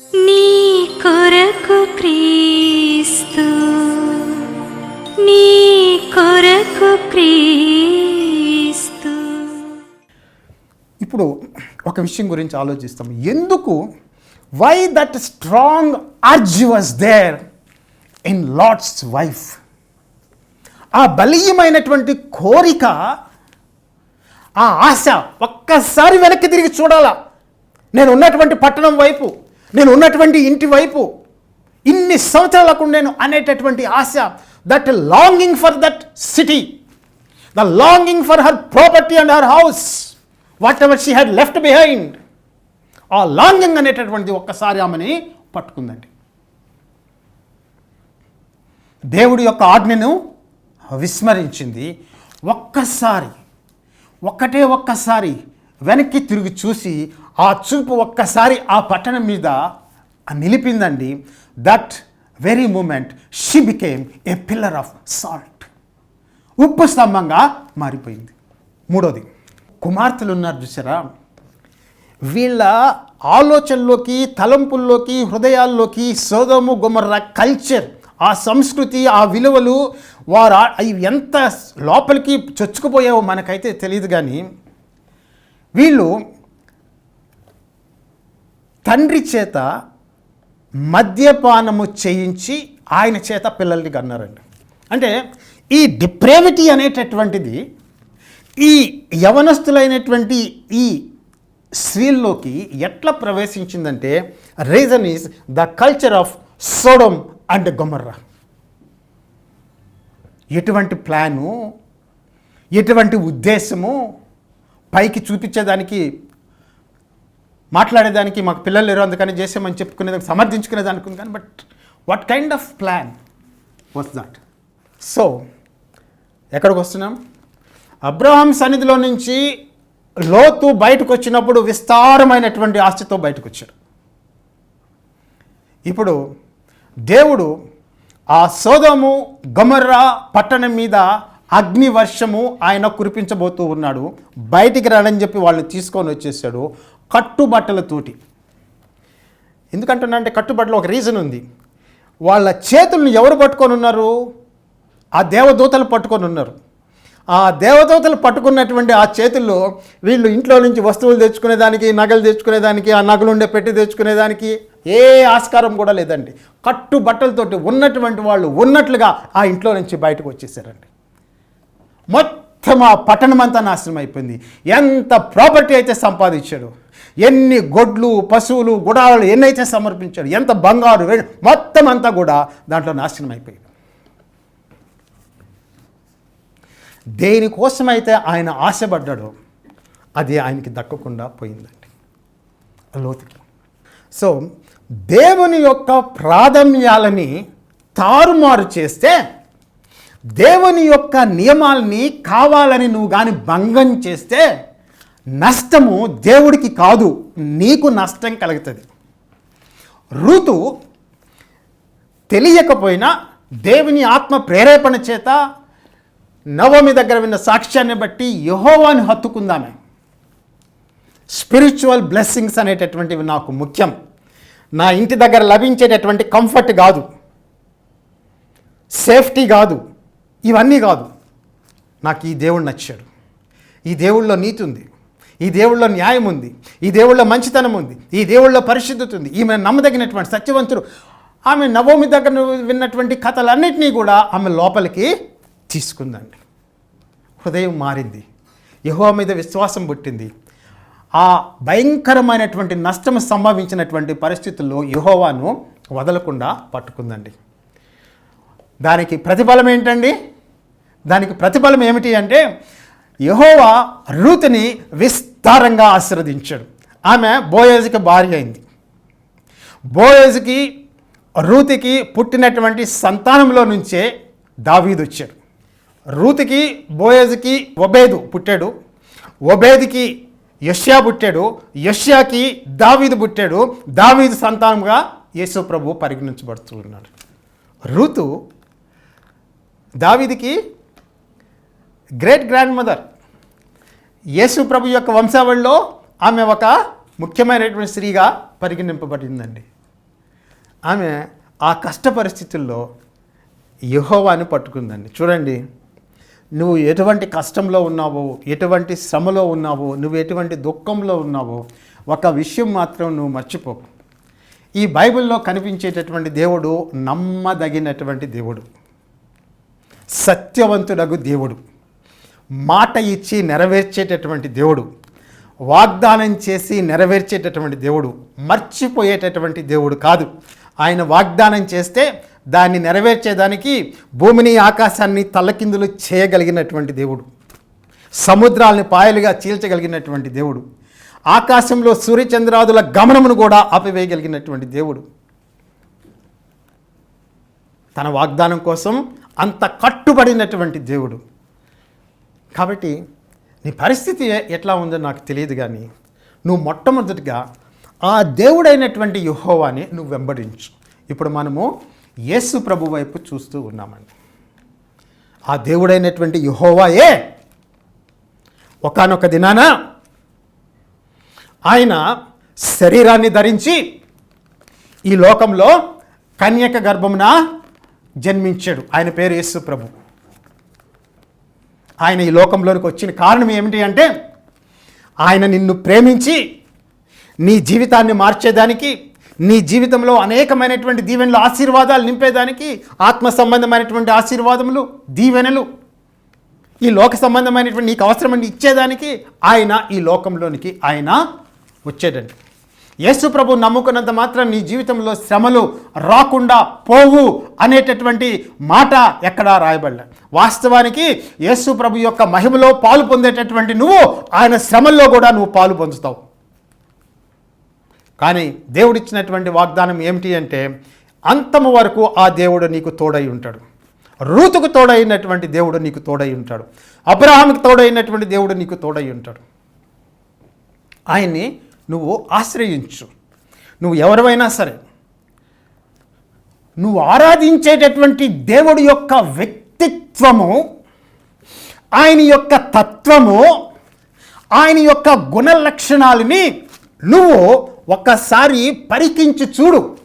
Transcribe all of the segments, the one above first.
నీ కొరకు క్రీస్తు నీ కొరకు క్రీస్తు. ఇప్పుడు ఒక విషయం గురించి ఆలోచిస్తాం. ఎందుకు? Why that strong urge was there in Lot's wife ఆ బలీయమైనటువంటి కోరిక ఆ ఆశ ఒక్కసారి వెనక్కి తిరిగి చూడాలా? నేను ఉన్నటువంటి పట్టణం వైపు నేను ఉన్నటువంటి ఇంటి వైపు ఇన్ని సంవత్సరాలకు నేను అనేటటువంటి ఆశ that longing for that city the longing for her property and her house whatever she had left behind ఆ లాంగింగ్ అనేటటువంటిది ఒక్కసారి ఆమెని పట్టుకుందండి. దేవుడి యొక్క ఆజ్ఞను విస్మరించింది. ఒక్కసారి ఒక్కటే ఒక్కసారి వెనక్కి తిరిగి చూసి ఆ చూపు ఒక్కసారి ఆ పట్టణం మీద నిలిపిందండి. That very moment she became a pillar of salt ఉప్పు స్తంభంగా మారిపోయింది. మూడోది కుమార్తెలు ఉన్నారు చూసారా? వీళ్ళ ఆలోచనలోకి తలంపుల్లోకి హృదయాల్లోకి సోదము గుమర్ర కల్చర్ ఆ సంస్కృతి ఆ విలువలు వారు అవి ఎంత లోపలికి చొచ్చుకుపోయావో మనకైతే తెలియదు కానీ వీళ్ళు తండ్రి చేత మద్యపానము చేయించి ఆయన చేత పిల్లల్ని కన్నారండి. అంటే ఈ డిప్రేవిటీ అనేటటువంటిది ఈ యవనస్తులైనటువంటి ఈ స్త్రీల్లోకి ఎట్లా ప్రవేశించిందంటే reason is the culture of Sodom and Gomorrah. ఎటువంటి ప్లాను ఎటువంటి ఉద్దేశము పైకి చూపించేదానికి మాట్లాడేదానికి మాకు పిల్లలు లేరు అందుకని చేసామని చెప్పుకునేదానికి సమర్థించుకునేదానికి ఉంది. కానీ but what kind of plan was that so ఎక్కడికి వస్తున్నాం? అబ్రహాం సన్నిధిలో నుంచి లోతు బయటకు వచ్చినప్పుడు విస్తారమైనటువంటి ఆస్తితో బయటకు వచ్చాడు ఇప్పుడు దేవుడు ఆ సోదము గమర్రా పట్టణం మీద అగ్ని వర్షము ఆయన కురిపించబోతూ ఉన్నాడు. బయటికి రాడని చెప్పి వాళ్ళని తీసుకొని వచ్చేసాడు కట్టుబట్టలతోటి ఎందుకంటున్నా అంటే కట్టుబట్టలు ఒక రీజన్ ఉంది. వాళ్ళ చేతులను ఎవరు పట్టుకొని ఉన్నారు? ఆ దేవదూతలు పట్టుకొని ఉన్నారు. ఆ దేవదూతలు పట్టుకున్నటువంటి ఆ చేతుల్లో వీళ్ళు ఇంట్లో నుంచి వస్తువులు తెచ్చుకునేదానికి నగలు తెచ్చుకునేదానికి ఆ నగలు ఉండే పెట్టి తెచ్చుకునేదానికి ఏ ఆస్కారం కూడా లేదండి. కట్టు బట్టలతోటి ఉన్నటువంటి వాళ్ళు ఉన్నట్లుగా ఆ ఇంట్లో నుంచి బయటకు వచ్చేసారండి. మొత్తం ఆ పట్టణమంతా నాశనం అయిపోయింది. ఎంత ప్రాపర్టీ అయితే సంపాదించాడు? ఎన్ని గొడ్లు పశువులు గుడాలు ఎన్నైతే సమర్పించాడు? ఎంత బంగారు మొత్తం అంతా కూడా దాంట్లో నాశనం అయిపోయింది. దేనికోసమైతే ఆయన ఆశపడ్డాడో అది ఆయనకి దక్కకుండా పోయిందండి. లోతుకి. సో దేవుని యొక్క ప్రాధాన్యాలని తారుమారు చేస్తే దేవుని యొక్క నియమాల్ని కావాలని నువ్వు కానీ భంగం చేస్తే నష్టము దేవుడికి కాదు నీకు నష్టం కలుగుతుంది. ఋతు తెలియకపోయినా దేవుని ఆత్మ ప్రేరేపణ చేత నవమి దగ్గర విన్న సాక్ష్యాన్ని బట్టి యహోవాని హత్తుకుందామే. స్పిరిచువల్ బ్లెస్సింగ్స్ అనేటటువంటివి నాకు ముఖ్యం. నా ఇంటి దగ్గర లభించేటటువంటి కంఫర్ట్ కాదు. సేఫ్టీ కాదు. ఇవన్నీ కాదు. నాకు ఈ దేవుడు నచ్చాడు. ఈ దేవుళ్ళో నీతి ఉంది. ఈ దేవుళ్ళో న్యాయం ఉంది. ఈ దేవుళ్ళో మంచితనం ఉంది. ఈ దేవుళ్ళో పరిశుద్ధత ఉంది. ఈమె నమ్మదగినటువంటి సత్యవంతుడు. ఆమె నవోమి దగ్గర విన్నటువంటి కథలన్నింటినీ కూడా ఆమె లోపలికి తీసుకుందండి. హృదయం మారింది. యహో మీద విశ్వాసం పుట్టింది. ఆ భయంకరమైనటువంటి నష్టం సంభవించినటువంటి పరిస్థితుల్లో యహోవాను వదలకుండా పట్టుకుందండి. దానికి ప్రతిఫలం ఏంటండి? దానికి ప్రతిఫలం ఏమిటి అంటే యహోవా రూతుని విస్తారంగా ఆశీర్వదించాడు. ఆమె బోయేజ్కి భార్య అయింది. బోయేజ్కి రూతికి పుట్టినటువంటి సంతానంలో నుంచే దావీదు వచ్చాడు. రూతికి బోయేజ్కి ఒబేదు పుట్టాడు. ఒబేదికి యష్యా పుట్టాడు. యష్యాకి దావీదు పుట్టాడు. దావీదు సంతానంగా యేసు ప్రభు పరిగణించబడుతూ ఉన్నాడు. రూతు దావిదికి గ్రేట్ గ్రాండ్ మదర్ యేసు ప్రభు యొక్క వంశావళిలో ఆమె ఒక ముఖ్యమైనటువంటి స్త్రీగా పరిగణింపబడిందండి. ఆమె ఆ కష్ట పరిస్థితుల్లో యహోవాని పట్టుకుందండి. చూడండి నువ్వు ఎటువంటి కష్టంలో ఉన్నావో ఎటువంటి శ్రమలో ఉన్నావో నువ్వు ఎటువంటి దుఃఖంలో ఉన్నావో ఒక విషయం మాత్రం నువ్వు మర్చిపోకు. ఈ బైబిల్లో కనిపించేటటువంటి దేవుడు నమ్మదగినటువంటి దేవుడు. సత్యవంతుడగు దేవుడు. మాట ఇచ్చి నెరవేర్చేటటువంటి దేవుడు. వాగ్దానం చేసి నెరవేర్చేటటువంటి దేవుడు. మర్చిపోయేటటువంటి దేవుడు కాదు. ఆయన వాగ్దానం చేస్తే దాన్ని నెరవేర్చేదానికి భూమిని ఆకాశాన్ని తల్లకిందులు చేయగలిగినటువంటి దేవుడు. సముద్రాల్ని పాయలుగా చీల్చగలిగినటువంటి దేవుడు. ఆకాశంలో సూర్యచంద్రాదుల గమనమును కూడా ఆపివేయగలిగినటువంటి దేవుడు. తన వాగ్దానం కోసం అంత కట్టుబడినటువంటి దేవుడు. కాబట్టి నీ పరిస్థితి ఎట్లా ఉందో నాకు తెలియదు కానీ నువ్వు మొట్టమొదటిగా ఆ దేవుడైనటువంటి యుహోవాని నువ్వు వెంబడించు. ఇప్పుడు మనము యేసు ప్రభు వైపు చూస్తూ ఉన్నామండి. ఆ దేవుడైనటువంటి యుహోవాయే ఒకానొక దినాన ఆయన శరీరాన్ని ధరించి ఈ లోకంలో కన్యక గర్భమున జన్మించాడు. ఆయన పేరు యేసు ప్రభు. ఆయన ఈ లోకంలోనికి వచ్చిన కారణం ఏమిటి అంటే ఆయన నిన్ను ప్రేమించి నీ జీవితాన్ని మార్చేదానికి నీ జీవితంలో అనేకమైనటువంటి దీవెనలు ఆశీర్వాదాలు నింపేదానికి ఆత్మ సంబంధమైనటువంటి ఆశీర్వాదములు దీవెనలు ఈ లోక సంబంధమైనటువంటి నీకు అవసరమని ఇచ్చేదానికి ఆయన ఈ లోకంలోనికి ఆయన వచ్చేటండి యేసు ప్రభు నమ్ముకున్నంత మాత్రం నీ జీవితంలో శ్రమలు రాకుండా పోవు అనేటటువంటి మాట ఎక్కడా రాయబడలే. వాస్తవానికి యేసు ప్రభు యొక్క మహిమలో పాలు పొందేటటువంటి నువ్వు ఆయన శ్రమల్లో కూడా నువ్వు పాలు పొందుతావు. కానీ దేవుడిచ్చినటువంటి వాగ్దానం ఏమిటి అంటే అంతము వరకు ఆ దేవుడు నీకు తోడై ఉంటాడు. రూతుకు తోడైనటువంటి దేవుడు నీకు తోడై ఉంటాడు. అబ్రహాంకి తోడైనటువంటి దేవుడు నీకు తోడై ఉంటాడు. ఆయన్ని నువ్వు ఆశ్రయించు. నువ్వు ఎవరివైనా సరే నువ్వు ఆరాధించేటటువంటి దేవుడి యొక్క వ్యక్తిత్వము ఆయన యొక్క తత్వము ఆయన యొక్క గుణ లక్షణాలని నువ్వు ఒక్కసారి పరికించి చూడు.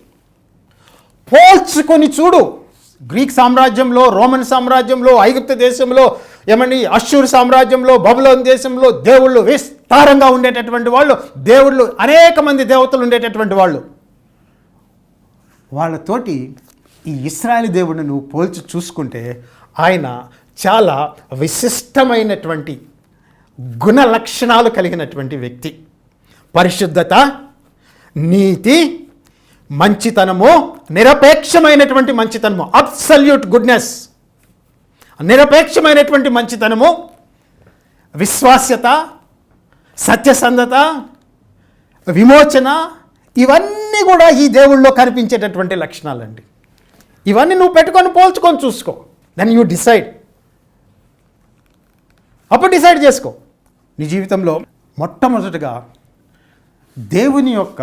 పోల్చుకొని చూడు. గ్రీక్ సామ్రాజ్యంలో రోమన్ సామ్రాజ్యంలో ఐగుప్త దేశంలో ఏమని అశ్షూర్ సామ్రాజ్యంలో బబులోన్ దేశంలో దేవుళ్ళు విస్తారంగా ఉండేటటువంటి వాళ్ళు దేవుళ్ళు అనేక మంది దేవతలు ఉండేటటువంటి వాళ్ళు. వాళ్ళతోటి ఈ ఇస్రాయల్ దేవుడిని నువ్వు పోల్చి చూసుకుంటే ఆయన చాలా విశిష్టమైనటువంటి గుణ లక్షణాలు కలిగినటువంటి వ్యక్తి. పరిశుద్ధత నీతి మంచితనము నిరపేక్షమైనటువంటి మంచితనము అబ్సల్యూట్ గుడ్నెస్ నిరపేక్షమైనటువంటి మంచితనము విశ్వాస్యత సత్యసంధత విమోచన ఇవన్నీ కూడా ఈ దేవుళ్ళలో కనిపించేటటువంటి లక్షణాలండి. ఇవన్నీ నువ్వు పెట్టుకొని పోల్చుకొని చూసుకో. దెన్ యూ డిసైడ్ అప్పుడు డిసైడ్ చేసుకో. నీ జీవితంలో మొట్టమొదటిగా దేవుని యొక్క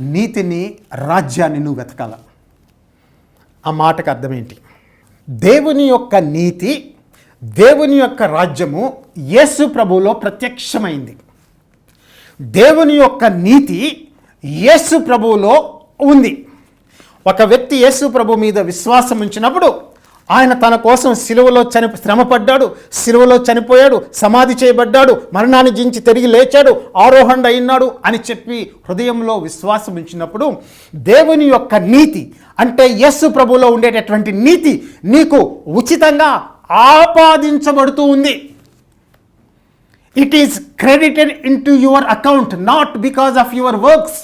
నీతిని రాజ్యాన్ని నువ్వు వెతకాల. ఆ మాటకు అర్థం ఏంటి దేవుని యొక్క నీతి దేవుని యొక్క రాజ్యము యేసు ప్రభువులో ప్రత్యక్షమైంది. దేవుని యొక్క నీతి యేసు ప్రభువులో ఉంది. ఒక వ్యక్తి యేసు ప్రభు మీద విశ్వాసం ఉంచినప్పుడు ఆయన తన కోసం సిలువలో చని శ్రమపడ్డాడు సిలువలో చనిపోయాడు సమాధి చేయబడ్డాడు మరణాన్ని జించి తిరిగి లేచాడు ఆరోహణ అయినాడు అని చెప్పి హృదయంలో విశ్వాసం ఉంచినప్పుడు దేవుని యొక్క నీతి అంటే యస్సు ప్రభులో ఉండేటటువంటి నీతి నీకు ఉచితంగా ఆపాదించబడుతూ ఉంది. It is credited into your account not because of your works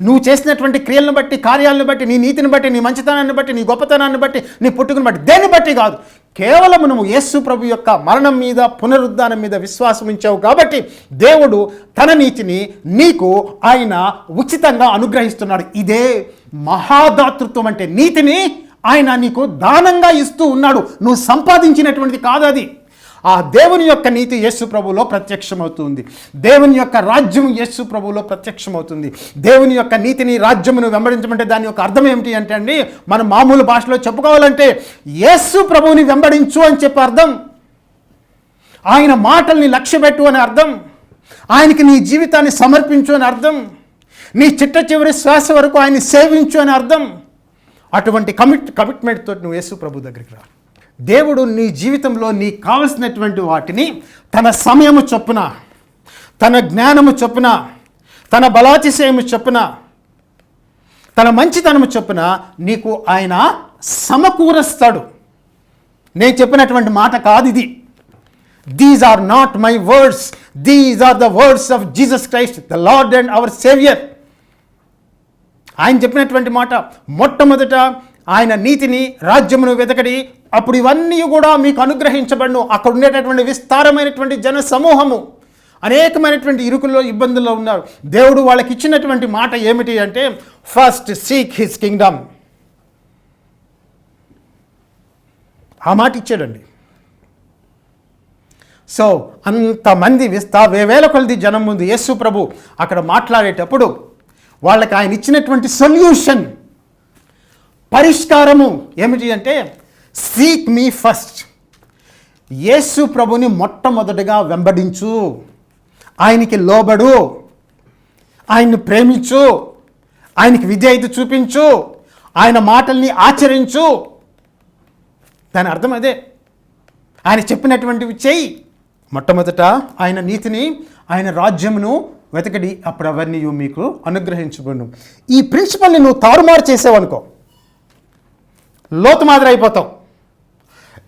నువ్వు చేసినటువంటి క్రియలను బట్టి కార్యాలను బట్టి నీ నీతిని బట్టి నీ మంచితనాన్ని బట్టి నీ గొప్పతనాన్ని బట్టి నీ పుట్టుకుని బట్టి దేన్ని బట్టి కాదు. కేవలం నువ్వు యేసు ప్రభు యొక్క మరణం మీద పునరుద్ధానం మీద విశ్వాసం ఉంచావు కాబట్టి దేవుడు తన నీతిని నీకు ఆయన ఉచితంగా అనుగ్రహిస్తున్నాడు. ఇదే మహాదాతృత్వం అంటే నీతిని ఆయన నీకు దానంగా ఇస్తూ ఉన్నాడు. నువ్వు సంపాదించినటువంటిది కాదు అది. ఆ దేవుని యొక్క నీతి యేసు ప్రభులో ప్రత్యక్షమవుతుంది. దేవుని యొక్క రాజ్యం యేసు ప్రభులో ప్రత్యక్షమవుతుంది. దేవుని యొక్క నీతిని రాజ్యమును వెంబడించమంటే దాని యొక్క అర్థం ఏమిటి అంటే అండి మనం మామూలు భాషలో చెప్పుకోవాలంటే యేసు ప్రభువుని వెంబడించు అని చెప్పి అర్థం. ఆయన మాటల్ని లక్ష్యపెట్టు అని అర్థం. ఆయనకి నీ జీవితాన్ని సమర్పించు అని అర్థం. నీ చిట్ట చివరి శ్వాస వరకు ఆయన్ని సేవించు అని అర్థం. అటువంటి కమిట్ కమిట్మెంట్తో నువ్వు యేసు ప్రభు దగ్గరికి రా దేవుడు నీ జీవితంలో నీకు కావలసినటువంటి వాటిని తన సమయము చొప్పున తన జ్ఞానము చొప్పున తన బలాతిశయము చొప్పున తన మంచితనము చొప్పున నీకు ఆయన సమకూరుస్తాడు. నేను చెప్పినటువంటి మాట కాదు ఇది. These are not my words these are the words of Jesus Christ the Lord and our saviour ఆయన చెప్పినటువంటి మాట మొట్టమొదట ఆయన నీతిని రాజ్యమును వెతకడి అప్పుడు ఇవన్నీ కూడా మీకు అనుగ్రహించబడును. అక్కడ ఉండేటటువంటి విస్తారమైనటువంటి జన సమూహము అనేకమైనటువంటి ఇరుకుల్లో ఇబ్బందుల్లో ఉన్నారు. దేవుడు వాళ్ళకి ఇచ్చినటువంటి మాట ఏమిటి అంటే ఫస్ట్ సీక్ హిస్ కింగ్డమ్ ఆ మాట ఇచ్చాడండి. సో అంతమంది విస్తా వేల కొలది జనం ముందు యేసు ప్రభు అక్కడ మాట్లాడేటప్పుడు వాళ్ళకి ఆయన ఇచ్చినటువంటి సొల్యూషన్ పరిష్కారము ఏమిటి అంటే సీక్ మీ ఫస్ట్ యేసు ప్రభుని మొట్టమొదటిగా వెంబడించు. ఆయనకి లోబడు. ఆయన్ని ప్రేమించు. ఆయనకి విధేయత చూపించు. ఆయన మాటల్ని ఆచరించు. దాని అర్థం అదే. ఆయన చెప్పినటువంటివి చేయి. మొట్టమొదట ఆయన నీతిని ఆయన రాజ్యమును వెతకడి అప్పుడు అవన్నీ మీకు అనుగ్రహించబడు ఈ ప్రిన్సిపల్ని నువ్వు తారుమారు చేసావనుకో. లోతు మాదిరి అయిపోతావు.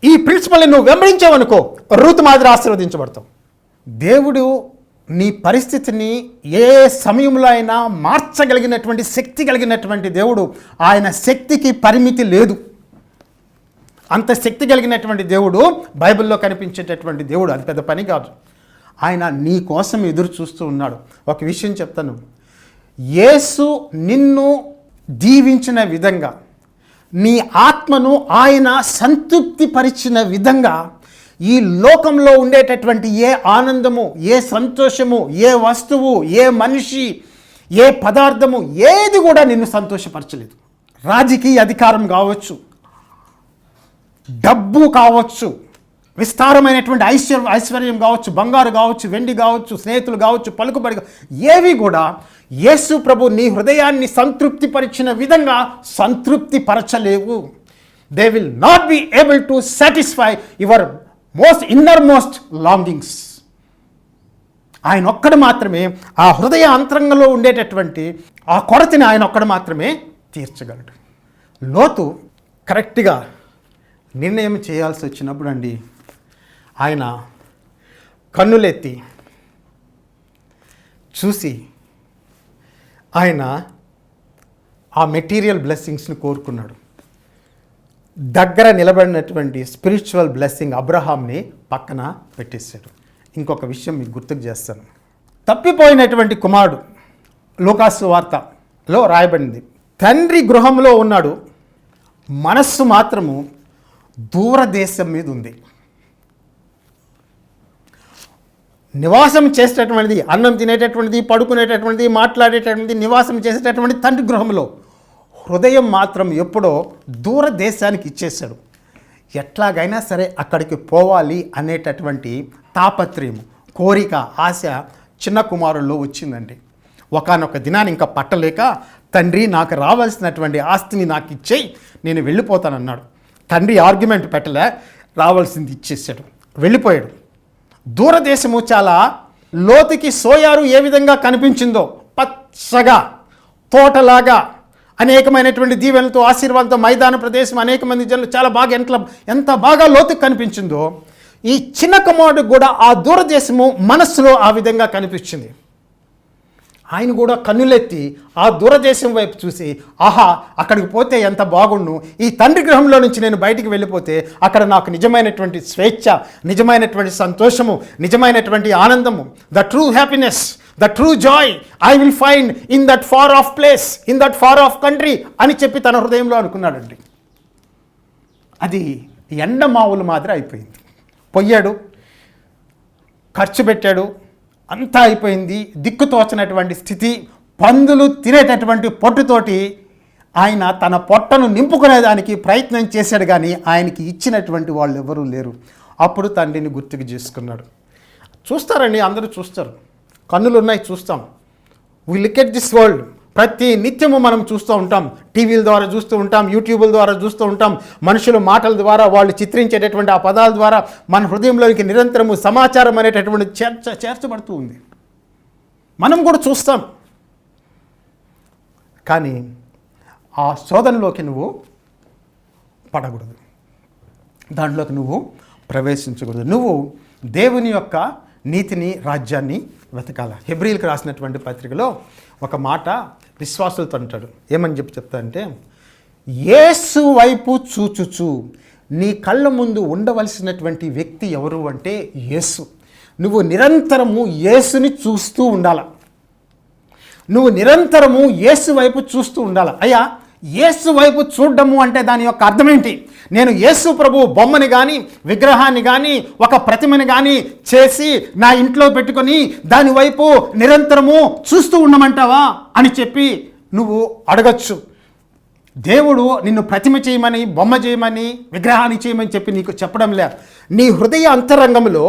ఈ ప్రిన్సిపల్ని నువ్వు వెంబడించావనుకో రూతు మాదిరి ఆశీర్వదించబడతావు. దేవుడు నీ పరిస్థితిని ఏ సమయంలో అయినా మార్చగలిగినటువంటి శక్తి కలిగినటువంటి దేవుడు ఆయన శక్తికి పరిమితి లేదు. అంత శక్తి కలిగినటువంటి దేవుడు బైబిల్లో కనిపించేటటువంటి దేవుడు అది పెద్ద పని కాదు. ఆయన నీ కోసం ఎదురు చూస్తూ ఉన్నాడు. ఒక విషయం చెప్తాను. యేసు నిన్ను దీవించిన విధంగా నీ ఆత్మను ఆయన సంతృప్తిపరిచిన విధంగా ఈ లోకంలో ఉండేటటువంటి ఏ ఆనందము ఏ సంతోషము ఏ వస్తువు ఏ మనిషి ఏ పదార్థము ఏది కూడా నిన్ను సంతోషపరచలేదు. రాజకీయ అధికారం కావచ్చు డబ్బు కావచ్చు విస్తారమైనటువంటి ఐశ్వర్ ఐశ్వర్యం కావచ్చు బంగారు కావచ్చు వెండి కావచ్చు స్నేహితులు కావచ్చు పలుకుబడి ఏవి కూడా యేసు ప్రభు నీ హృదయాన్ని సంతృప్తిపరిచిన విధంగా సంతృప్తి పరచలేవు. They will not be able to satisfy your most inner most longings ఆయన ఒక్కడు మాత్రమే ఆ హృదయ అంతరంగంలో ఉండేటటువంటి ఆ కొరతని ఆయన ఒక్కడు మాత్రమే తీర్చగలడు. లోతు కరెక్ట్గా నిర్ణయం చేయాల్సి వచ్చినప్పుడు అండి ఆయన కన్నులెత్తి చూసి ఆయన ఆ మెటీరియల్ బ్లెస్సింగ్స్ని కోరుకున్నాడు. దగ్గర నిలబడినటువంటి స్పిరిచువల్ బ్లెస్సింగ్ అబ్రహాంని పక్కన పెట్టేశాడు. ఇంకొక విషయం మీకు గుర్తుకు చేస్తాను. తప్పిపోయినటువంటి కుమారుడు లోకాసు వార్తలో రాయబడింది. తండ్రి గృహంలో ఉన్నాడు. మనస్సు మాత్రము దూరదేశం మీద ఉంది. నివాసం చేసేటటువంటిది అన్నం తినేటటువంటిది పడుకునేటటువంటిది మాట్లాడేటటువంటిది నివాసం చేసేటటువంటి తండ్రి గృహంలో హృదయం మాత్రం ఎప్పుడో దూరదేశానికి ఇచ్చేశాడు. ఎట్లాగైనా సరే అక్కడికి పోవాలి అనేటటువంటి తాపత్రయం కోరిక ఆశ చిన్న కుమారుల్లో వచ్చిందండి. ఒకనొక దినాన్ని ఇంకా పట్టలేక తండ్రి నాకు రావాల్సినటువంటి ఆస్తిని నాకు ఇచ్చేయి నేను వెళ్ళిపోతానన్నాడు. తండ్రి ఆర్గ్యుమెంట్ పెట్టలే రావాల్సింది ఇచ్చేసాడు వెళ్ళిపోయాడు. దూరదేశము చాలా లోతుకి సోయారు ఏ విధంగా కనిపించిందో పచ్చగా తోటలాగా అనేకమైనటువంటి దీవెనలతో ఆశీర్వాదంతో మైదాన ప్రదేశం అనేక మంది జనులు చాలా బాగా ఎంత ఎంత బాగా లోతుకు కనిపించిందో ఈ చిన్న కుమారుడికి కూడా ఆ దూరదేశము మనస్సులో ఆ విధంగా కనిపించింది. ఆయన కూడా కన్నులెత్తి ఆ దూరదేశం వైపు చూసి ఆహా అక్కడికి పోతే ఎంత బాగుండు. ఈ తండ్రి గృహంలో నుంచి నేను బయటికి వెళ్ళిపోతే అక్కడ నాకు నిజమైనటువంటి స్వేచ్ఛ నిజమైనటువంటి సంతోషము నిజమైనటువంటి ఆనందము. The true happiness the true joy I will find in that far off place in that far off country అని చెప్పి తన హృదయంలో అనుకున్నాడండి. అది ఎండమావుల మాదిరి అయిపోయింది. పొయ్యాడు ఖర్చు పెట్టాడు అంతా అయిపోయింది దిక్కుతోచనటువంటి స్థితి పందులు తినేటటువంటి పొట్టుతోటి ఆయన తన పొట్టను నింపుకునేదానికి ప్రయత్నం చేశాడు కానీ ఆయనకి ఇచ్చినటువంటి వాళ్ళు ఎవరూ లేరు. అప్పుడు తండ్రిని గుర్తుకు చేసుకున్నాడు. చూస్తారండి అందరూ చూస్తారు. కన్నులు ఉన్నాయి చూస్తాం. We look at this world ప్రతి నిత్యము మనం చూస్తూ ఉంటాం. టీవీల ద్వారా చూస్తూ ఉంటాం యూట్యూబ్ల ద్వారా చూస్తూ ఉంటాం. మనుషుల మాటల ద్వారా వాళ్ళు చిత్రించేటటువంటి ఆ పదాల ద్వారా మన హృదయంలోనికి నిరంతరము సమాచారం అనేటటువంటి చేర్చ చేర్చబడుతూ ఉంది. మనం కూడా చూస్తాం. కానీ ఆ శోధనలోకి నువ్వు పడకూడదు. దాంట్లోకి నువ్వు ప్రవేశించకూడదు. నువ్వు దేవుని యొక్క నీతిని రాజ్యాన్ని వెతకాల. హెబ్రిల్కి రాసినటువంటి పత్రికలో ఒక మాట విశ్వాసులతో అంటాడు. ఏమని చెప్పి చెప్తా అంటే యేసు వైపు చూచుచు. నీ కళ్ళ ముందు ఉండవలసినటువంటి వ్యక్తి ఎవరు అంటే యేసు. నువ్వు నిరంతరము యేసుని చూస్తూ ఉండాల. నువ్వు నిరంతరము యేసు వైపు చూస్తూ ఉండాలి. అయ్యా యేసు వైపు చూడడము అంటే దాని యొక్క అర్థం ఏంటి నేను యేసు ప్రభు బొమ్మని కానీ విగ్రహాన్ని కానీ ఒక ప్రతిమని కానీ చేసి నా ఇంట్లో పెట్టుకొని దానివైపు నిరంతరము చూస్తూ ఉండమంటావా అని చెప్పి నువ్వు అడగచ్చు. దేవుడు నిన్ను ప్రతిమ చేయమని బొమ్మ చేయమని విగ్రహాన్ని చేయమని చెప్పి నీకు చెప్పడం లేదు. నీ హృదయ అంతరంగంలో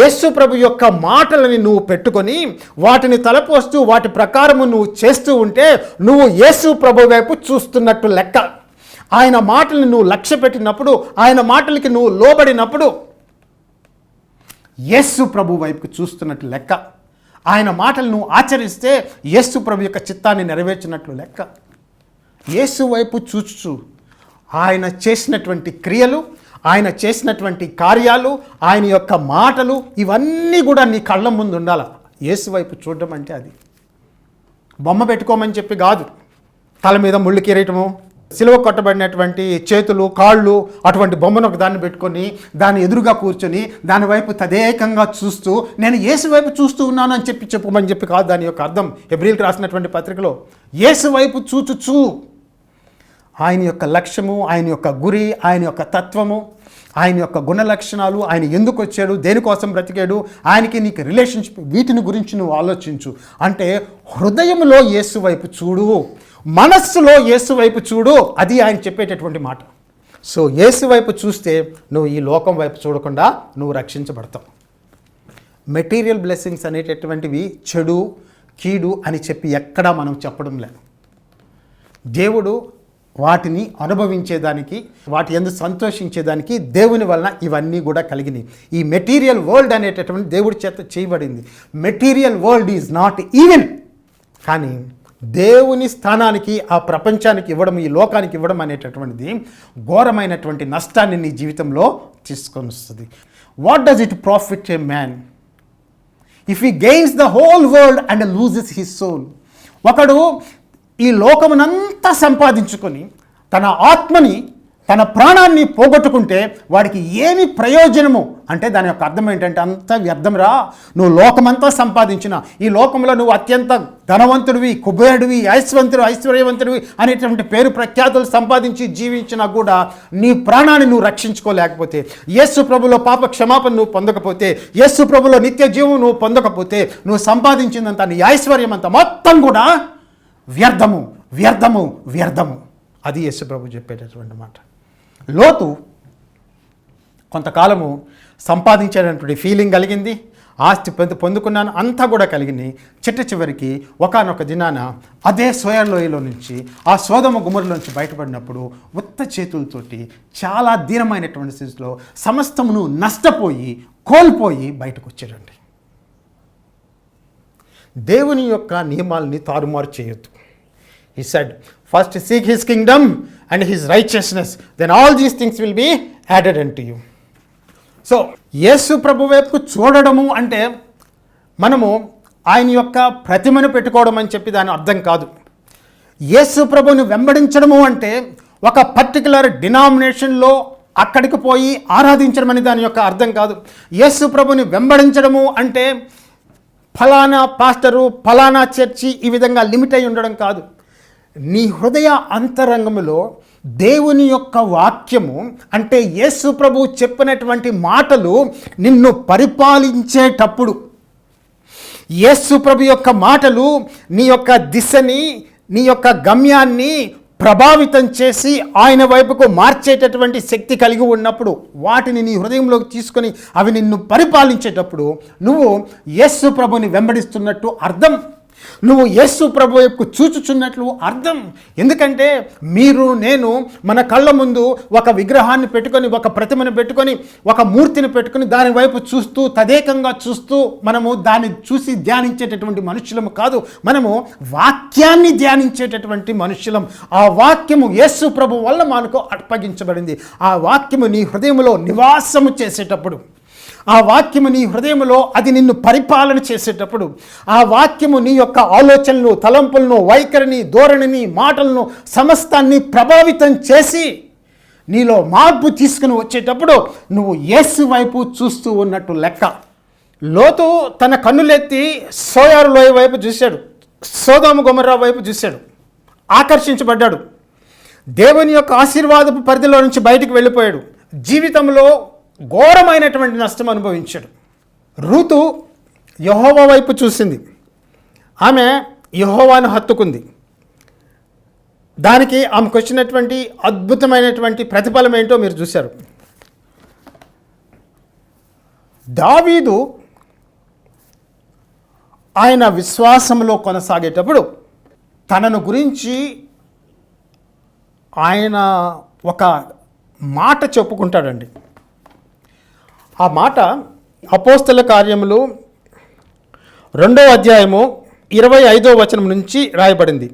యేసు ప్రభు యొక్క మాటలని నువ్వు పెట్టుకొని వాటిని తలపోస్తూ వాటి ప్రకారము నువ్వు చేస్తూ ఉంటే నువ్వు యేసు ప్రభు వైపు చూస్తున్నట్టు లెక్క. ఆయన మాటల్ని నువ్వు లక్ష్య పెట్టినప్పుడు ఆయన మాటలకి నువ్వు లోబడినప్పుడు యేసు ప్రభు వైపుకి చూస్తున్నట్టు లెక్క. ఆయన మాటలు నువ్వు ఆచరిస్తే యేసు ప్రభు యొక్క చిత్తాన్ని నెరవేర్చినట్లు లెక్క. యేసు వైపు చూచు ఆయన చేసినటువంటి క్రియలు ఆయన చేసినటువంటి కార్యాలు ఆయన యొక్క మాటలు ఇవన్నీ కూడా నీ కళ్ళ ముందు ఉండాలి. యేసు వైపు చూడడం అంటే అది. బొమ్మ పెట్టుకోమని చెప్పి కాదు. తల మీద ముళ్ళు కిరీటము సిలువ కొట్టబడినటువంటి చేతులు కాళ్ళు అటువంటి బొమ్మను ఒక దాన్ని పెట్టుకొని దాని ఎదురుగా కూర్చొని దాని వైపు తదేకంగా చూస్తూ నేను యేసు వైపు చూస్తూ ఉన్నాను అని చెప్పి చెప్పమని చెప్పి కాదు దాని యొక్క అర్థం. ఎబ్రిల్కి రాసినటువంటి పత్రికలో యేసు వైపు చూచుచూ. ఆయన యొక్క లక్ష్యము ఆయన యొక్క గురి ఆయన యొక్క తత్వము ఆయన యొక్క గుణ లక్షణాలు ఆయన ఎందుకు వచ్చాడు దేనికోసం బ్రతికాడు ఆయనకి నీకు రిలేషన్షిప్ వీటిని గురించి నువ్వు ఆలోచించు. అంటే హృదయంలో యేసు వైపు చూడు మనస్సులో యేసు వైపు చూడు అది ఆయన చెప్పేటటువంటి మాట. సో యేసు వైపు చూస్తే నువ్వు ఈ లోకం వైపు చూడకుండా నువ్వు రక్షించబడతావు. మెటీరియల్ బ్లెస్సింగ్స్ అనేటటువంటివి చెడు కీడు అని చెప్పి ఎక్కడా మనం చెప్పడం లేదు. దేవుడు వాటిని అనుభవించేదానికి వాటి ఎందు సంతోషించేదానికి దేవుని వలన ఇవన్నీ కూడా కలిగినాయి. ఈ మెటీరియల్ వరల్డ్ అనేటటువంటి దేవుడి చేత చేయబడింది. Material world is not even కానీ దేవుని స్థానానికి ఆ ప్రపంచానికి ఇవ్వడం ఈ లోకానికి ఇవ్వడం అనేటటువంటిది ఘోరమైనటువంటి నష్టాన్ని నీ జీవితంలో తీసుకొని వస్తుంది. What does it profit a man if he gains the whole world and loses his soul ఒకడు ఈ లోకమునంతా సంపాదించుకొని తన ఆత్మని తన ప్రాణాన్ని పోగొట్టుకుంటే వాడికి ఏమి ప్రయోజనము? అంటే దాని యొక్క అర్థం ఏంటంటే అంత వ్యర్థంరా నువ్వు లోకమంతా సంపాదించిన ఈ లోకంలో నువ్వు అత్యంత ధనవంతుడివి కుబేరుడివి ఐశ్వంతుడు ఐశ్వర్యవంతుడివి అనేటువంటి పేరు ప్రఖ్యాతులు సంపాదించి జీవించినా కూడా నీ ప్రాణాన్ని నువ్వు రక్షించుకోలేకపోతే యేసు ప్రభులో పాప క్షమాపణ నువ్వు పొందకపోతే యేసు ప్రభులో నిత్య జీవం నువ్వు పొందకపోతే నువ్వు సంపాదించిందంతా నీ ఐశ్వర్యం అంతా మొత్తం కూడా వ్యర్థము వ్యర్థము వ్యర్థము. అది యేసు ప్రభు చెప్పేటటువంటి మాట. లోతు కొంతకాలము సంపాదించేటటువంటి ఫీలింగ్ కలిగింది ఆస్తి పొందు పొందుకున్నాను అంతా కూడా కలిగింది. చిట్ట చివరికి ఒకనొక దినాన అదే సోయలోయలో నుంచి ఆ సోదమ గుమ్మరిలో నుంచి బయటపడినప్పుడు ఉత్త చేతులతోటి చాలా దీనమైనటువంటి స్థితిలో సమస్తమును నష్టపోయి కోల్పోయి బయటకు వచ్చాడండి దేవుని యొక్క నియమాల్ని తారుమారు చేయొద్దు. He said first seek his kingdom and his righteousness then all these things will be added and to you so యేసు ప్రభు వైపు చూడడము అంటే మనము ఆయన యొక్క ప్రతిమను పెట్టుకోవడం అని చెప్పి దాని అర్థం కాదు. యేసు ప్రభుని వెంబడించడము అంటే ఒక పర్టికులర్ డినామినేషన్లో అక్కడికి పోయి ఆరాధించడం అని దాని యొక్క అర్థం కాదు. యేసు ప్రభుని వెంబడించడము అంటే ఫలానా పాస్టరు ఫలానా చర్చి ఈ విధంగా లిమిట్ అయి ఉండడం కాదు. నీ హృదయ అంతరంగములో దేవుని యొక్క వాక్యము అంటే యేసు ప్రభు చెప్పినటువంటి మాటలు నిన్ను పరిపాలించేటప్పుడు. యేసు ప్రభు యొక్క మాటలు నీ యొక్క దిశని నీ యొక్క గమ్యాన్ని ప్రభావితం చేసి ఆయన వైపుకు మార్చేటటువంటి శక్తి కలిగి ఉన్నప్పుడు వాటిని నీ హృదయంలోకి తీసుకొని అవి నిన్ను పరిపాలించేటప్పుడు నువ్వు యేసు ప్రభుని వెంబడిస్తున్నట్టు అర్థం. నువ్వు యేసు ప్రభు వైపు చూచుచున్నట్లు అర్థం. ఎందుకంటే మీరు నేను మన కళ్ళ ముందు ఒక విగ్రహాన్ని పెట్టుకొని ఒక ప్రతిమను పెట్టుకొని ఒక మూర్తిని పెట్టుకొని దాని వైపు చూస్తూ తదేకంగా చూస్తూ మనము దాన్ని చూసి ధ్యానించేటటువంటి మనుషులము కాదు. మనము వాక్యాన్ని ధ్యానించేటటువంటి మనుషులం. ఆ వాక్యము యేసు ప్రభు వల్ల మనకు అప్పగించబడింది. ఆ వాక్యము నీ హృదయంలో నివాసము చేసేటప్పుడు. ఆ వాక్యము నీ హృదయంలో అది నిన్ను పరిపాలన చేసేటప్పుడు ఆ వాక్యము నీ యొక్క ఆలోచనలు తలంపులను వైఖరిని ధోరణిని మాటలను సమస్తాన్ని ప్రభావితం చేసి నీలో మార్పు తీసుకుని వచ్చేటప్పుడు నువ్వు యేసు వైపు చూస్తూ ఉన్నట్టు లెక్క. లోతు తన కన్నులెత్తి సోయారు లోయ వైపు చూశాడు. సోదాము గుమర్రా వైపు చూశాడు. ఆకర్షించబడ్డాడు. దేవుని యొక్క ఆశీర్వాదపు పరిధిలో నుంచి బయటికి వెళ్ళిపోయాడు. జీవితంలో ఘోరమైనటువంటి నష్టం అనుభవించాడు. ఋతు యహోవా వైపు చూసింది. ఆమె యహోవాను హత్తుకుంది. దానికి ఆమెకు వచ్చినటువంటి అద్భుతమైనటువంటి ప్రతిఫలం ఏంటో మీరు చూశారు. దావీదు ఆయన విశ్వాసంలో కొనసాగేటప్పుడు తనను గురించి ఆయన ఒక మాట చెప్పుకుంటాడండి. ఆ మాట అపోస్తల కార్యములు రెండవ అధ్యాయము ఇరవై ఐదో వచనం నుంచి రాయబడింది.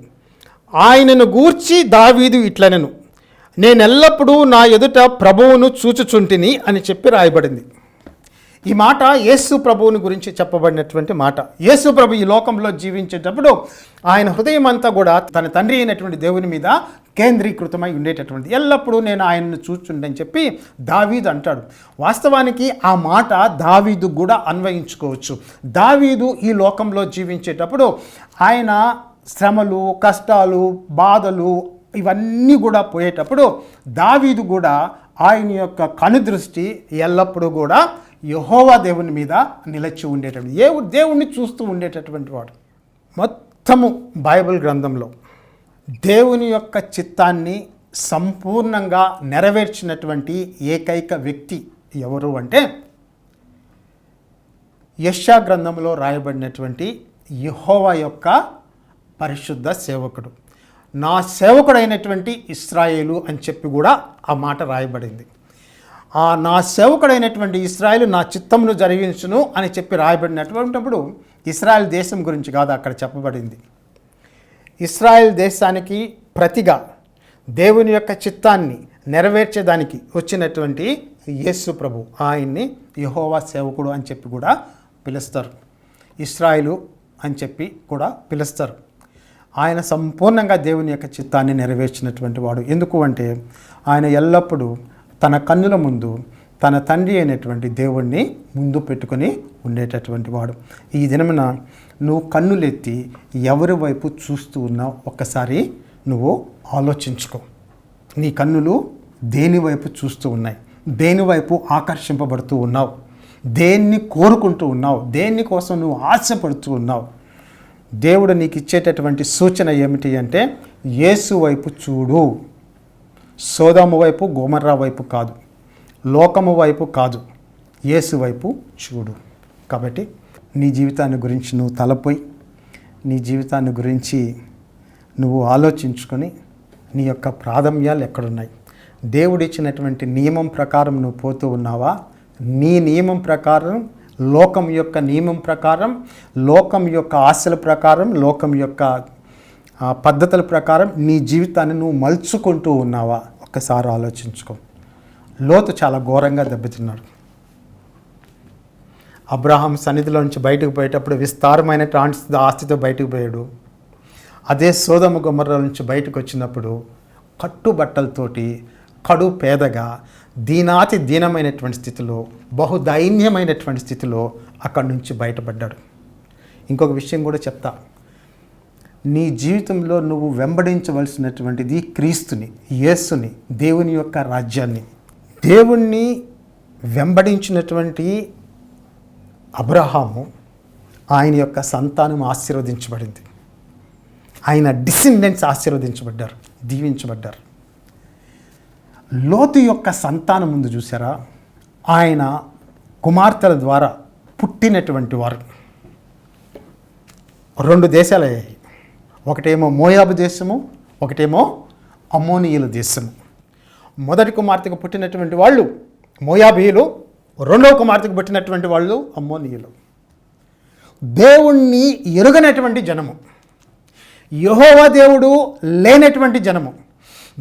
ఆయనను గూర్చి దావీదు ఇట్లనెను నేనెల్లప్పుడూ నా ఎదుట ప్రభువును చూచుచుంటిని అని చెప్పి రాయబడింది. ఈ మాట యేసు ప్రభువుని గురించి చెప్పబడినటువంటి మాట. యేసు ప్రభు ఈ లోకంలో జీవించేటప్పుడు ఆయన హృదయం అంతా కూడా తన తండ్రి అయినటువంటి దేవుని మీద కేంద్రీకృతమై ఉండేటటువంటి ఎల్లప్పుడూ నేను ఆయనను చూచుండని చెప్పి దావీదు అంటాడు. వాస్తవానికి ఆ మాట దావీదు కూడా అన్వయించుకోవచ్చు. దావీదు ఈ లోకంలో జీవించేటప్పుడు ఆయన శ్రమలు కష్టాలు బాధలు ఇవన్నీ కూడా పోయేటప్పుడు దావీదు కూడా ఆయన యొక్క కనుదృష్టి ఎల్లప్పుడూ కూడా యహోవా దేవుని మీద నిలిచి ఉండేటటువంటి ఏ దేవుణ్ణి చూస్తూ ఉండేటటువంటి వాడు. మొత్తము బైబిల్ గ్రంథంలో దేవుని యొక్క చిత్తాన్ని సంపూర్ణంగా నెరవేర్చినటువంటి ఏకైక వ్యక్తి ఎవరు అంటే యశా గ్రంథంలో రాయబడినటువంటి యహోవా యొక్క పరిశుద్ధ సేవకుడు. నా సేవకుడైనటువంటి ఇస్రాయేలు అని చెప్పి కూడా ఆ మాట రాయబడింది. ఆ నా సేవకుడైనటువంటి ఇస్రాయేలు నా చిత్తమును జరిగించును అని చెప్పి రాయబడినటువంటిప్పుడు ఇస్రాయల్ దేశం గురించి కాదు అక్కడ చెప్పబడింది. ఇస్రాయల్ దేశానికి ప్రతిగా దేవుని యొక్క చిత్తాన్ని నెరవేర్చేదానికి వచ్చినటువంటి యేసు ప్రభు ఆయన్ని యహోవా సేవకుడు అని చెప్పి కూడా పిలుస్తారు. ఇస్రాయిలు అని చెప్పి కూడా పిలుస్తారు. ఆయన సంపూర్ణంగా దేవుని యొక్క చిత్తాన్ని నెరవేర్చినటువంటి వాడు. ఎందుకు అంటే ఆయన ఎల్లప్పుడూ తన కన్నుల ముందు తన తండ్రి అయినటువంటి దేవుణ్ణి ముందు పెట్టుకొని ఉండేటటువంటి వాడు. ఈ దినమున నువ్వు కన్నులెత్తి ఎవరి వైపు చూస్తూ ఉన్నావు ఒక్కసారి నువ్వు ఆలోచించుకో. నీ కన్నులు దేని వైపు చూస్తూ ఉన్నాయి? దేని వైపు ఆకర్షింపబడుతూ ఉన్నావు? దేన్ని కోరుకుంటూ ఉన్నావు? దేనికోసం నువ్వు ఆశపడుతూ ఉన్నావు? దేవుడు నీకు ఇచ్చేటటువంటి సూచన ఏమిటి అంటే యేసు వైపు చూడు. సోదాము వైపు గోమర్రా వైపు కాదు. లోకము వైపు కాదు. యేసు వైపు చూడు. కాబట్టి నీ జీవితాన్ని గురించి నువ్వు తలపోయి నీ జీవితాన్ని గురించి నువ్వు ఆలోచించుకొని నీ యొక్క ప్రాథమ్యాలు ఎక్కడున్నాయి? దేవుడిచ్చినటువంటి నియమం ప్రకారం నువ్వు పోతూ ఉన్నావా? నీ నియమం ప్రకారం లోకం యొక్క నియమం ప్రకారం లోకం యొక్క ఆశల ప్రకారం లోకం యొక్క ఆ, పద్ధతుల ప్రకారం నీ జీవితాన్ని నువ్వు మలుచుకుంటూ ఉన్నావా? ఒక్కసారి ఆలోచించుకో. లోతు చాలా ఘోరంగా దెబ్బతిన్నాడు అబ్రహాం సన్నిధిలో నుంచి బయటకు పోయేటప్పుడు విస్తారమైన ట్రాన్స్ ఆస్తితో బయటకు పోయాడు. అదే సోదమ గుమ్మర్ర నుంచి బయటకు వచ్చినప్పుడు కట్టుబట్టలతోటి కడు పేదగా దీనాతి దీనమైనటువంటి స్థితిలో బహుదైన్యమైనటువంటి స్థితిలో అక్కడి నుంచి బయటపడ్డాడు. ఇంకొక విషయం కూడా చెప్తా. నీ జీవితంలో నువ్వు వెంబడించవలసినటువంటిది క్రీస్తుని యేసుని దేవుని యొక్క రాజ్యాన్ని. దేవుణ్ణి వెంబడించినటువంటి అబ్రహాము ఆయన యొక్క సంతానం ఆశీర్వదించబడింది. ఆయన డిసెండెంట్స్ ఆశీర్వదించబడ్డారు దీవించబడ్డారు. లోతు యొక్క సంతానం ముందు చూసారా? ఆయన కుమార్తెల ద్వారా పుట్టినటువంటి వారు. రెండు దేశాలు అయ్యాయి ఒకటేమో మోయాబు దేశము ఒకటేమో అమోనియుల దేశము. మొదటి కుమార్తెకు పుట్టినటువంటి వాళ్ళు మోయాబీయులు రెండవ కుమార్తెకు పుట్టినటువంటి వాళ్ళు అమ్మోనియులు. దేవుణ్ణి ఎరుగనటువంటి జనము. యహోవా దేవుడు లేనటువంటి జనము.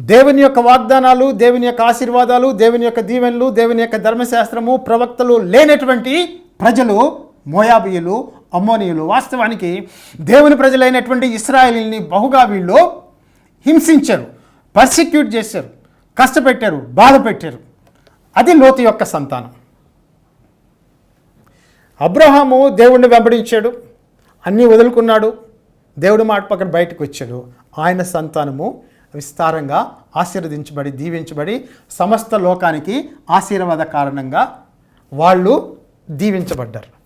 దేవుని యొక్క వాగ్దానాలు దేవుని యొక్క ఆశీర్వాదాలు దేవుని యొక్క దీవెనలు దేవుని యొక్క ధర్మశాస్త్రము ప్రవక్తలు లేనటువంటి ప్రజలు మోయాబీయులు అమ్మోనీయులు. వాస్తవానికి దేవుని ప్రజలైనటువంటి ఇస్రాయేలీని బహుగా వీళ్ళు హింసించారు పర్సిక్యూట్ చేశారు కష్టపెట్టారు బాధ పెట్టారు. అది లోతు యొక్క సంతానం. అబ్రహాము దేవుణ్ణి వెంబడించాడు అన్నీ వదులుకున్నాడు దేవుడి మాట పక్కన బయటకు వచ్చాడు. ఆయన సంతానము విస్తారంగా ఆశీర్వదించబడి దీవించబడి సమస్త లోకానికి ఆశీర్వాద కారణంగా వాళ్ళు దీవించబడ్డారు.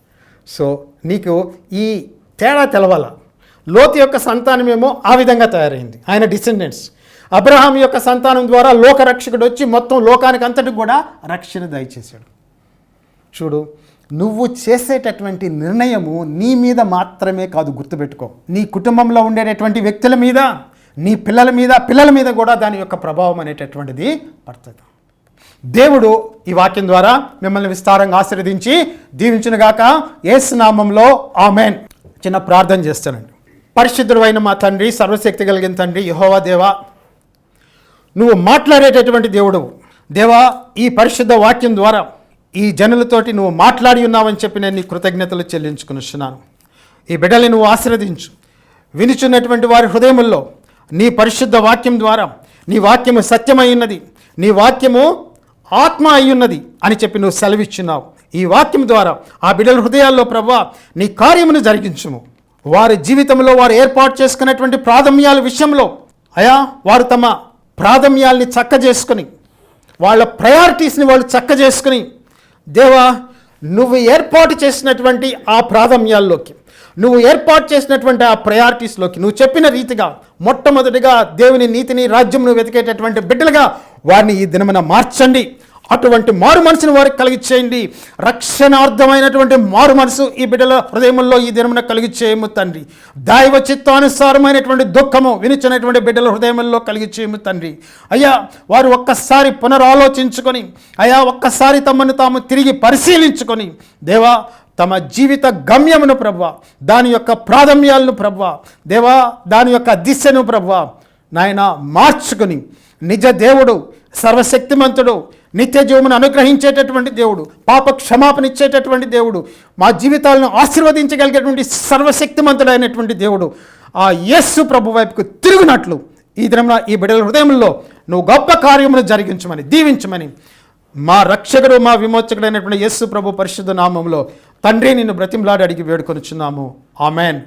సో నీకు ఈ తేడా తెలవాల. లోతు యొక్క సంతానమేమో ఆ విధంగా తయారైంది. ఆయన డిసెండెంట్స్ అబ్రహాం యొక్క సంతానం ద్వారా లోకరక్షకుడు వచ్చి మొత్తం లోకానికి అంతటి కూడా రక్షణ దయచేశాడు. చూడు నువ్వు చేసేటటువంటి నిర్ణయము నీ మీద మాత్రమే కాదు గుర్తుపెట్టుకో. నీ కుటుంబంలో ఉండేటటువంటి వ్యక్తుల మీద నీ పిల్లల మీద పిల్లల మీద కూడా దాని యొక్క ప్రభావం అనేటటువంటిది పడుతుంది. దేవుడు ఈ వాక్యం ద్వారా మిమ్మల్ని విస్తారంగా ఆశీర్వదించి దీవించినగాక ఏసు నామంలో ఆమెన్. చిన్న ప్రార్థన చేస్తానండి. పరిశుద్ధుడైన మా తండ్రి సర్వశక్తి కలిగిన తండ్రి యహోవా దేవా నువ్వు మాట్లాడేటటువంటి దేవుడు. దేవా ఈ పరిశుద్ధ వాక్యం ద్వారా ఈ జనులతోటి నువ్వు మాట్లాడి ఉన్నావని చెప్పి నేను నీ కృతజ్ఞతలు చెల్లించుకునిస్తున్నాను ఈ బిడ్డల్ని నువ్వు ఆశీర్వదించు. వినిచున్నటువంటి వారి హృదయముల్లో నీ పరిశుద్ధ వాక్యం ద్వారా నీ వాక్యము సత్యమైనది నీ వాక్యము ఆత్మ అయ్యున్నది అని చెప్పి నువ్వు సెలవిచ్చున్నావు. ఈ వాక్యం ద్వారా ఆ బిడ్డల హృదయాల్లో ప్రభా నీ కార్యమును జరిగించుము. వారి జీవితంలో వారు ఏర్పాటు చేసుకున్నటువంటి ప్రాథమ్యాల విషయంలో అయా వారు తమ ప్రాథమ్యాల్ని చక్క చేసుకుని వాళ్ళ ప్రయారిటీస్ని వాళ్ళు చక్క చేసుకుని దేవా నువ్వు ఏర్పాటు చేసినటువంటి ఆ ప్రాథమ్యాల్లోకి నువ్వు ఏర్పాటు చేసినటువంటి ఆ ప్రయారిటీస్లోకి నువ్వు చెప్పిన రీతిగా మొట్టమొదటిగా దేవుని నీతిని రాజ్యంను వెతికేటటువంటి బిడ్డలుగా వారిని ఈ దినమున మార్చండి. అటువంటి మారు మనసును వారికి కలిగించేయండి రక్షణార్థమైనటువంటి మారు మనసు ఈ బిడ్డల హృదయంలో ఈ దినమున కలిగించేయము తండ్రి. దైవ చిత్తానుసారమైనటువంటి దుఃఖము వినిచినటువంటి బిడ్డల హృదయంలో కలిగిచ్చేయము తండ్రి. అయ్యా వారు ఒక్కసారి పునరాలోచించుకొని అయ్యా ఒక్కసారి తమను తాము తిరిగి పరిశీలించుకొని దేవా తమ జీవిత గమ్యమును ప్రభా దాని యొక్క ప్రాథమ్యాలను ప్రభ్వ దేవా దాని యొక్క దిశను ప్రభా నాయన మార్చుకుని నిజ దేవుడు సర్వశక్తిమంతుడు నిత్య జీవమును అనుగ్రహించేటటువంటి దేవుడు పాప క్షమాపణ ఇచ్చేటటువంటి దేవుడు మా జీవితాలను ఆశీర్వదించగలిగేటువంటి సర్వశక్తిమంతుడైనటువంటి దేవుడు ఆ యస్సు ప్రభు వైపుకు తిరుగునట్లు ఈ దినంలో ఈ బిడ్డల హృదయంలో నువ్వు గొప్ప కార్యమును జరిగించమని దీవించమని మా రక్షకుడు మా విమోచకుడైనటువంటి యస్సు ప్రభు పరిశుద్ధ నామంలో తండ్రి నిన్ను బ్రతిమలాడి అడిగి వేడుకొనుచున్నాము. ఆమెన్.